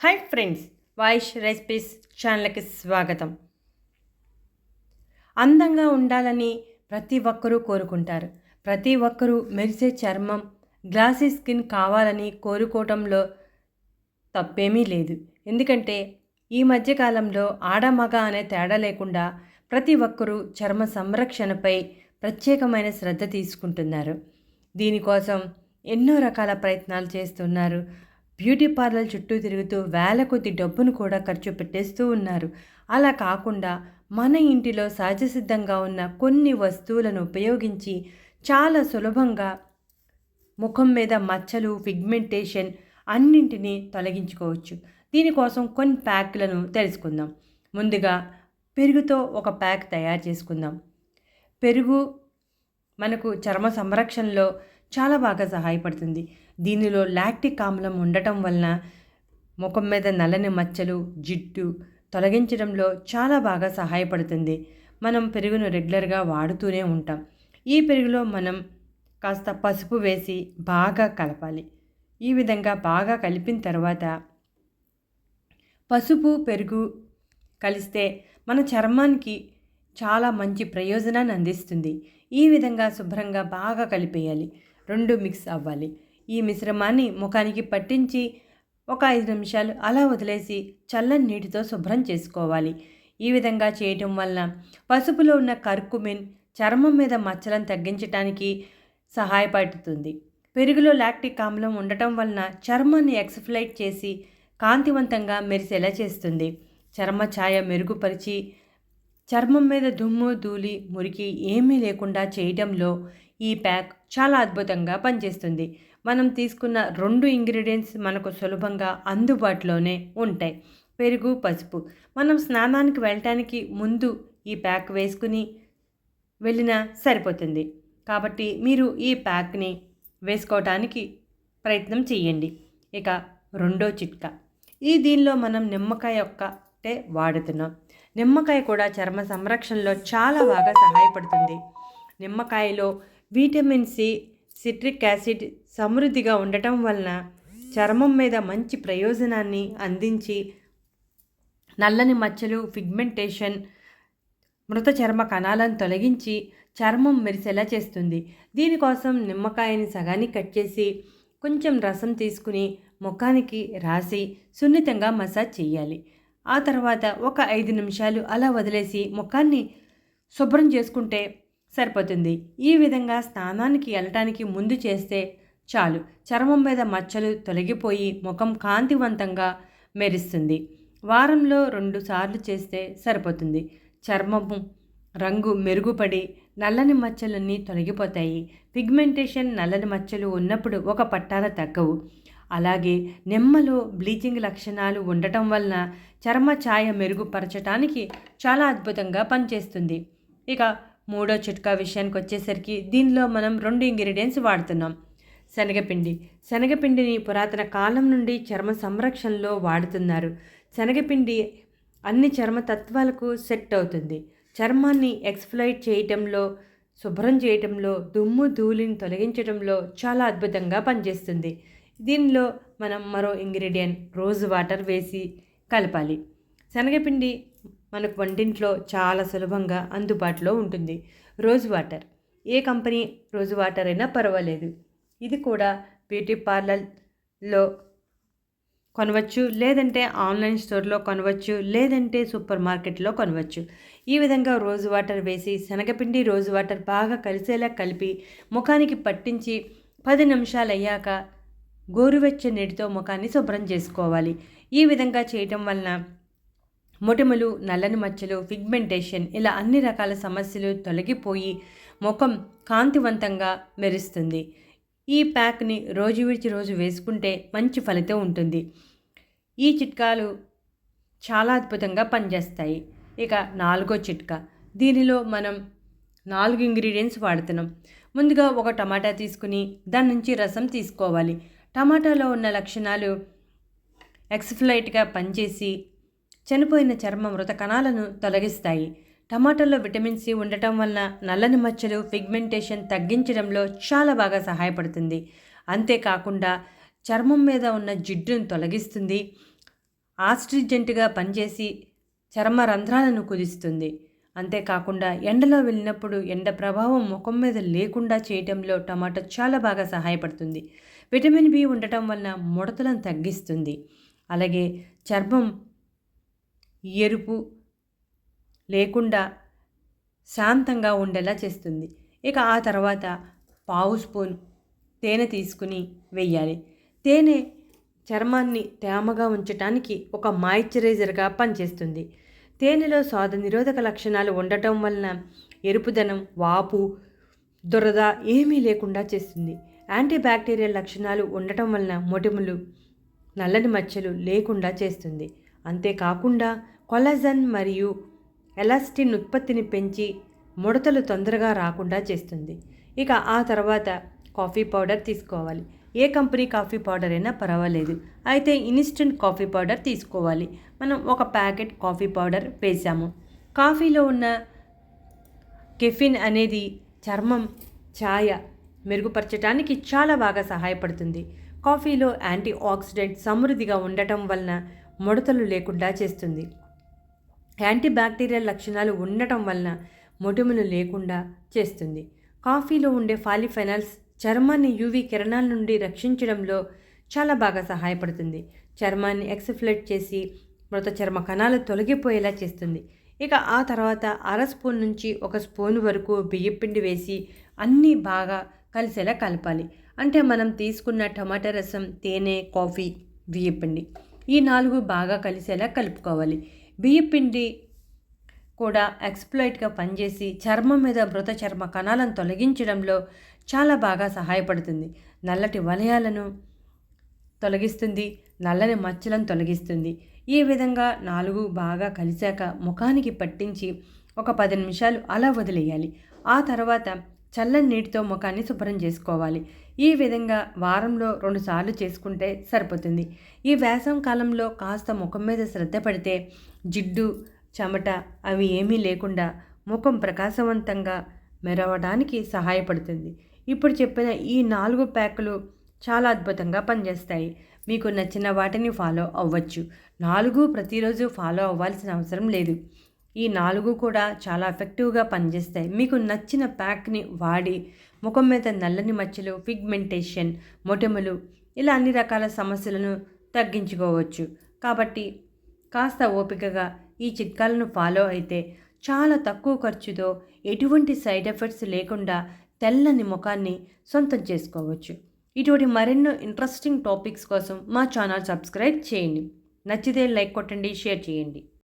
Hi friends వాయిష్ recipes ఛానల్కి స్వాగతం. అందంగా ఉండాలని ప్రతి ఒక్కరూ కోరుకుంటారు. ప్రతి ఒక్కరూ మెరిసే చర్మం గ్లాసీ స్కిన్ కావాలని కోరుకోవటంలో తప్పేమీ లేదు. ఎందుకంటే ఈ మధ్యకాలంలో ఆడమగ అనే తేడా లేకుండా ప్రతి ఒక్కరూ చర్మ సంరక్షణపై ప్రత్యేకమైన శ్రద్ధ తీసుకుంటున్నారు. దీనికోసం ఎన్నో రకాల ప్రయత్నాలు చేస్తున్నారు బ్యూటీ పార్లర్ చుట్టూ తిరుగుతూ వేల కొద్ది డబ్బును కూడా ఖర్చు పెట్టేస్తూ ఉన్నారు. అలా కాకుండా మన ఇంటిలో సహజసిద్ధంగా ఉన్న కొన్ని వస్తువులను ఉపయోగించి చాలా సులభంగా ముఖం మీద మచ్చలు పిగ్మెంటేషన్ అన్నింటినీ తొలగించుకోవచ్చు. దీనికోసం కొన్ని ప్యాక్లను తెలుసుకుందాం. ముందుగా పెరుగుతో ఒక ప్యాక్ తయారు చేసుకుందాం. పెరుగు మనకు చర్మ సంరక్షణలో చాలా బాగా సహాయపడుతుంది. దీనిలో లాక్టిక్ ఆమ్లం ఉండటం వలన ముఖం మీద నల్లని మచ్చలు జిడ్డు తొలగించడంలో చాలా బాగా సహాయపడుతుంది. మనం పెరుగును రెగ్యులర్గా వాడుతూనే ఉంటాం. ఈ పెరుగులో మనం కాస్త పసుపు వేసి బాగా కలపాలి. ఈ విధంగా బాగా కలిపిన తర్వాత పసుపు పెరుగు కలిస్తే మన చర్మానికి చాలా మంచి ప్రయోజనాన్ని అందిస్తుంది. ఈ విధంగా శుభ్రంగా బాగా కలిపేయాలి. రెండు మిక్స్ అవ్వాలి. ఈ మిశ్రమాన్ని ముఖానికి పట్టించి ఒక ఐదు నిమిషాలు అలా వదిలేసి చల్లని నీటితో శుభ్రం చేసుకోవాలి. ఈ విధంగా చేయటం వలన పసుపులో ఉన్న కర్కుమిన్ చర్మం మీద మచ్చలను తగ్గించడానికి సహాయపడుతుంది. పెరుగులో లాక్టిక్ ఆమ్లం ఉండటం వలన చర్మాన్ని ఎక్స్ఫ్లైట్ చేసి కాంతివంతంగా మెరిసేలా చేస్తుంది. చర్మ ఛాయ మెరుగుపరిచి చర్మం మీద దుమ్ము ధూళి మురికి ఏమీ లేకుండా చేయడంలో ఈ ప్యాక్ చాలా అద్భుతంగా పనిచేస్తుంది. మనం తీసుకున్న రెండు ఇంగ్రీడియంట్స్ మనకు సులభంగా అందుబాటులోనే ఉంటాయి. పెరుగు పసుపు. మనం స్నానానికి వెళ్ళటానికి ముందు ఈ ప్యాక్ వేసుకుని వెళ్ళినా సరిపోతుంది. కాబట్టి మీరు ఈ ప్యాక్ని వేసుకోవటానికి ప్రయత్నం చేయండి. ఇక రెండో చిట్కా. ఈ దీనిలో మనం నిమ్మకాయ ఒక్కటే వాడుతున్నాం. నిమ్మకాయ కూడా చర్మ సంరక్షణలో చాలా బాగా సహాయపడుతుంది. నిమ్మకాయలో విటమిన్ సి సిట్రిక్ యాసిడ్ సమృద్ధిగా ఉండటం వలన చర్మం మీద మంచి ప్రయోజనాన్ని అందించి నల్లని మచ్చలు పిగ్మెంటేషన్ మృత చర్మ కణాలను తొలగించి చర్మం మెరిసేలా చేస్తుంది. దీనికోసం నిమ్మకాయని సగాన్ని కట్ చేసి కొంచెం రసం తీసుకుని ముఖానికి రాసి సున్నితంగా మసాజ్ చేయాలి. ఆ తర్వాత ఒక ఐదు నిమిషాలు అలా వదిలేసి ముఖాన్ని శుభ్రం చేసుకుంటే సరిపోతుంది. ఈ విధంగా స్నానానికి వెళ్ళటానికి ముందు చేస్తే చాలు. చర్మం మీద మచ్చలు తొలగిపోయి ముఖం కాంతివంతంగా మెరుస్తుంది. వారంలో రెండు సార్లు చేస్తే సరిపోతుంది. చర్మము రంగు మెరుగుపడి నల్లని మచ్చలన్నీ తొలగిపోతాయి. పిగ్మెంటేషన్ నల్లని మచ్చలు ఉన్నప్పుడు ఒక పట్టాల తగ్గవు. అలాగే నిమ్మలో బ్లీచింగ్ లక్షణాలు ఉండటం వలన చర్మ ఛాయ మెరుగుపరచడానికి చాలా అద్భుతంగా పనిచేస్తుంది. ఇక మూడో చిట్కా విషయానికి వచ్చేసరికి దీనిలో మనం రెండు ఇంగ్రీడియంట్స్ వాడుతున్నాం. శనగపిండి. శనగపిండిని పురాతన కాలం నుండి చర్మ సంరక్షణలో వాడుతున్నారు. శనగపిండి అన్ని చర్మ తత్వాలకు సెట్ అవుతుంది. చర్మాన్ని ఎక్స్ఫ్లైట్ చేయటంలో శుభ్రం చేయటంలో దుమ్ము ధూళిని తొలగించడంలో చాలా అద్భుతంగా పనిచేస్తుంది. దీనిలో మనం మరో ఇంగ్రీడియంట్ రోజ్ వాటర్ వేసి కలపాలి. శనగపిండి మనకు వంటింట్లో చాలా సులభంగా అందుబాటులో ఉంటుంది. Rose water. ఏ కంపెనీ రోజ్ వాటర్ అయినా పర్వాలేదు. ఇది కూడా బ్యూటీ పార్లర్లో కొనవచ్చు లేదంటే ఆన్లైన్ స్టోర్లో కొనవచ్చు లేదంటే సూపర్ మార్కెట్లో కొనవచ్చు. ఈ విధంగా రోజు వాటర్ వేసి శనగపిండి రోజు వాటర్ బాగా కలిసేలా కలిపి ముఖానికి పట్టించి పది నిమిషాలు అయ్యాక గోరువెచ్చ నీటితో ముఖాన్ని శుభ్రం చేసుకోవాలి. ఈ విధంగా చేయటం వలన మొటిమలు నల్లని మచ్చలు పిగ్మెంటేషన్ ఇలా అన్ని రకాల సమస్యలు తొలగిపోయి ముఖం కాంతివంతంగా మెరుస్తుంది. ఈ ప్యాక్ని రోజు విడిచి రోజు వేసుకుంటే మంచి ఫలితం ఉంటుంది. ఈ చిట్కాలు చాలా అద్భుతంగా పనిచేస్తాయి. ఇక నాలుగో చిట్కా. దీనిలో మనం నాలుగు ఇంగ్రీడియంట్స్ వాడుతున్నాం. ముందుగా ఒక టమాటా తీసుకుని దాని నుంచి రసం తీసుకోవాలి. టమాటాలో ఉన్న లక్షణాలు ఎక్స్ఫ్లైట్గా పనిచేసి చనిపోయిన చర్మ మృత కణాలను తొలగిస్తాయి. టమాటాలో విటమిన్ సి ఉండటం వలన నల్లని మచ్చలు పిగ్మెంటేషన్ తగ్గించడంలో చాలా బాగా సహాయపడుతుంది. అంతేకాకుండా చర్మం మీద ఉన్న జిడ్డును తొలగిస్తుంది. ఆస్ట్రిజెంట్గా పనిచేసి చర్మ రంధ్రాలను కుదిస్తుంది. అంతేకాకుండా ఎండలో వెళ్ళినప్పుడు ఎండ ప్రభావం ముఖం మీద లేకుండా చేయటంలో టమాటా చాలా బాగా సహాయపడుతుంది. విటమిన్ బి ఉండటం వలన ముడతలను తగ్గిస్తుంది. అలాగే చర్మం ఎరుపు లేకుండా శాంతంగా ఉండేలా చేస్తుంది. ఇక ఆ తర్వాత పావు స్పూన్ తేనె తీసుకుని వెయ్యాలి. తేనె చర్మాన్ని తేమగా ఉంచటానికి ఒక మాయిశ్చరైజర్గా పనిచేస్తుంది. తేనెలో స్వాద నిరోధక లక్షణాలు ఉండటం వలన ఎరుపుదనం వాపు దురద ఏమీ లేకుండా చేస్తుంది. యాంటీ బ్యాక్టీరియల్ లక్షణాలు ఉండటం వలన మొటిములు నల్లని మచ్చలు లేకుండా చేస్తుంది. అంతేకాకుండా కొలజన్ మరియు ఎలాస్టిన్ ఉత్పత్తిని పెంచి ముడతలు తొందరగా రాకుండా చేస్తుంది. ఇక ఆ తర్వాత కాఫీ పౌడర్ తీసుకోవాలి. ఏ కంపెనీ కాఫీ పౌడర్ అయినా పర్వాలేదు. అయితే ఇన్స్టెంట్ కాఫీ పౌడర్ తీసుకోవాలి. మనం ఒక ప్యాకెట్ కాఫీ పౌడర్ వేసాము. కాఫీలో ఉన్న కెఫిన్ అనేది చర్మం ఛాయ మెరుగుపరచడానికి చాలా బాగా సహాయపడుతుంది. కాఫీలో యాంటీ ఆక్సిడెంట్ సమృద్ధిగా ఉండటం వలన ముడతలు లేకుండా చేస్తుంది. యాంటీబ్యాక్టీరియల్ లక్షణాలు ఉండటం వలన మొటిమలు లేకుండా చేస్తుంది. కాఫీలో ఉండే ఫాలిఫెనల్స్ చర్మాన్ని యూవీ కిరణాల నుండి రక్షించడంలో చాలా బాగా సహాయపడుతుంది. చర్మాన్ని ఎక్స్ఫ్లెట్ చేసి మృత చర్మ కణాలు తొలగిపోయేలా చేస్తుంది. ఇక ఆ తర్వాత అర స్పూన్ నుంచి ఒక స్పూన్ వరకు బియ్యపిండి వేసి అన్నీ బాగా కలిసేలా కలపాలి. అంటే మనం తీసుకున్న టమాటా రసం తేనె కాఫీ బియ్యపిండి ఈ నాలుగు బాగా కలిసేలా కలుపుకోవాలి. బియ్యపిండి కూడా ఎక్స్ప్లైట్గా పనిచేసి చర్మం మీద మృత చర్మ కణాలను తొలగించడంలో చాలా బాగా సహాయపడుతుంది. నల్లటి వలయాలను తొలగిస్తుంది నల్లని మచ్చలను తొలగిస్తుంది. ఈ విధంగా నాలుగు బాగా కలిశాక ముఖానికి పట్టించి ఒక పది నిమిషాలు అలా వదిలేయాలి. ఆ తర్వాత చల్లని నీటితో ముఖాన్ని శుభ్రం చేసుకోవాలి. ఈ విధంగా వారంలో రెండుసార్లు చేసుకుంటే సరిపోతుంది. ఈ వేసవ కాలంలో కాస్త ముఖం మీద శ్రద్ధ పడితే జిడ్డు చెమట అవి ఏమీ లేకుండా ముఖం ప్రకాశవంతంగా మెరవడానికి సహాయపడుతుంది. ఇప్పుడు చెప్పిన ఈ నాలుగు ప్యాకులు చాలా అద్భుతంగా పనిచేస్తాయి. మీకు నచ్చిన వాటిని ఫాలో అవ్వచ్చు. నాలుగు ప్రతిరోజు ఫాలో అవ్వాల్సిన అవసరం లేదు. ఈ నాలుగు కూడా చాలా ఎఫెక్టివ్గా పనిచేస్తాయి. మీకు నచ్చిన ప్యాక్ని వాడి ముఖం మీద నల్లని మచ్చలు పిగ్మెంటేషన్ మొటిమలు ఇలా అన్ని రకాల సమస్యలను తగ్గించుకోవచ్చు. కాబట్టి కాస్త ఓపికగా ఈ చిట్కాలను ఫాలో అయితే చాలా తక్కువ ఖర్చుతో ఎటువంటి సైడ్ ఎఫెక్ట్స్ లేకుండా తెల్లని ముఖాన్ని సొంతం చేసుకోవచ్చు. ఇటువంటి మరెన్నో ఇంట్రెస్టింగ్ టాపిక్స్ కోసం మా ఛానల్ సబ్స్క్రైబ్ చేయండి. నచ్చితే లైక్ కొట్టండి షేర్ చేయండి.